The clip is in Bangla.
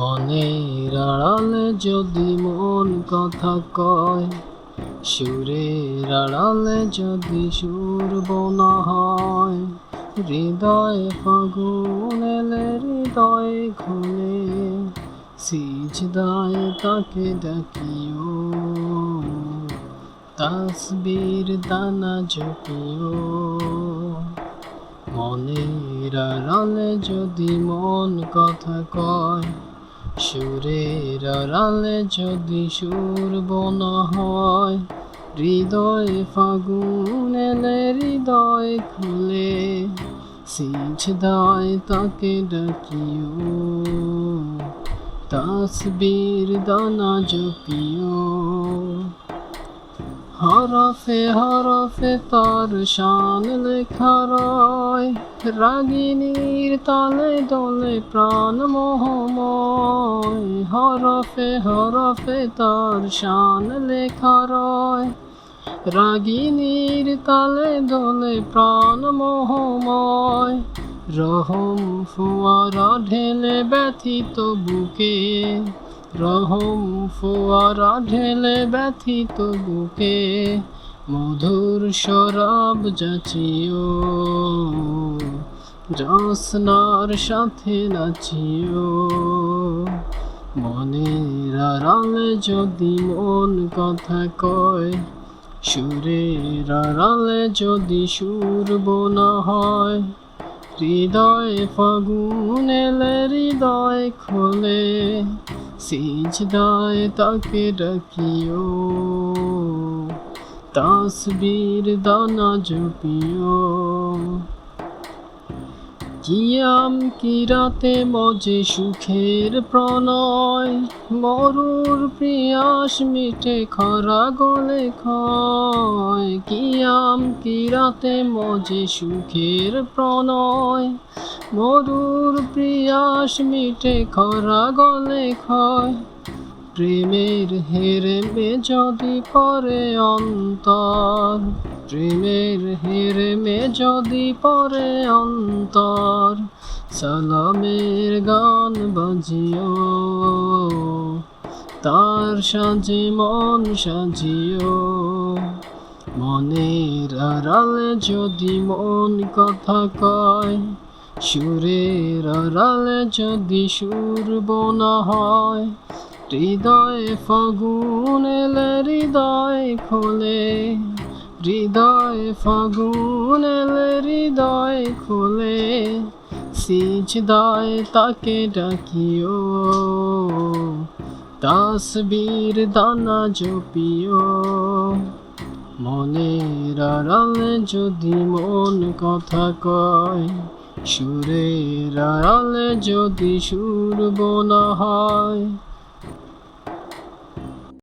মনের আড়ালে যদি মন কথা কয়, সুরের আড়ালে যদি সুর বোনা হয়, হৃদয় ফাগুন এলে হৃদয় খুলে সিজদায় তাকে ডাকিও, তাসবীর দানা জপিও। মনের আড়ালে যদি মন কথা কয় সুরের আড়ালে যদি সুর বনা হয়, হৃদয় ফাগুন এলে হৃদয় খুলে সিজদায় তাকে ডাকিও। তাসবীর দানা জপিও। হরফে হরফে তার শান লেখা রয় রাগিনীর তালে দলে প্রাণ মোহময়, হরফে হরফে তার শান লেখা রয়। রাগিনীর তালে দলে প্রাণ মোহময়, রহম ফুয়ারা ঢেলে ব্যথিত বুকে। রহম ফোয়ারা ঢেলে ব্যথিত বুকে মধুর শরাব যাচিও জসনার সাথে নাচিও। মনের আড়ালে যদি মন কথা কয়, সুরের আড়ালে যদি সুর বোনা হয়, হৃদয় ফাগুন এলে হৃদয় খোলে সিজদায় তাকে ডাকিও। তাসবীর দানা জপিও। কিয়াম কিরাতে মজে সুখের প্রণয় মরুর প্রিয়াস মিটে খরা গলে খয় কিয়াম কিরাতে মজে সুখের প্রণয় মরুর প্রিয়াস মিটে খরা গলে খয় প্রেমের হেরেমে যদি পরে অন্তর, প্রেমের হেরেমে যদি পরে অন্তর, সালামের গান বাজিও, তার সাজে মন সাজিও। মনের আড়ালে যদি মন কথা কয়, সুরের আড়ালে যদি সুর বোনা হয় হৃদয় ফাগুন এলে হৃদয় খোলে। হৃদয় ফাগুন এলে হৃদয় খোলে। সিজদায় তাকে ডাকিও। তাসবীর দানা জপিও। মনের আড়ালে যদি মন কথা কয়, সুরের আড়ালে যদি সুর বোনা হয়